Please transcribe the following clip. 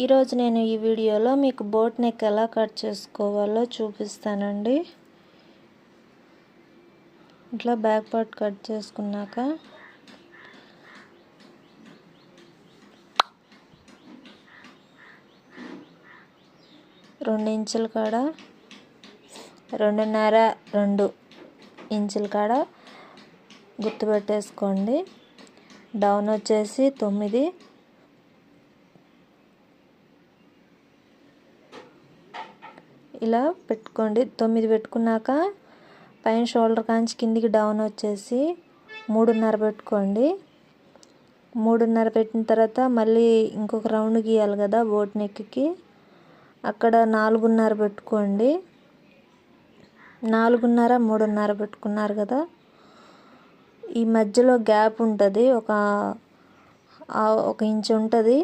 ఈరోజు నేను ఈ వీడియోలో మీకు బోట్ నెక్ ఎలా కట్ చేసుకోవాలో చూపిస్తానండి. ఇట్లా బ్యాక్ పార్ట్ కట్ చేసుకున్నాక రెండు ఇంచుల కాడ రెండున్నర రెండు ఇంచుల కాడ గుర్తుపెట్టేసుకోండి. డౌన్ వచ్చేసి తొమ్మిది ఇలా పెట్టుకోండి. తొమ్మిది పెట్టుకున్నాక పైన షోల్డర్ కాంచి కిందికి డౌన్ వచ్చేసి మూడున్నర పెట్టుకోండి. మూడున్నర పెట్టిన తర్వాత మళ్ళీ ఇంకొక రౌండ్ గీయాలి కదా బోట్ నెక్కి. అక్కడ నాలుగున్నర పెట్టుకోండి. నాలుగున్నర మూడున్నర పెట్టుకున్నారు కదా. ఈ మధ్యలో గ్యాప్ ఉంటుంది. ఒక ఒక ఇంచు ఉంటుంది.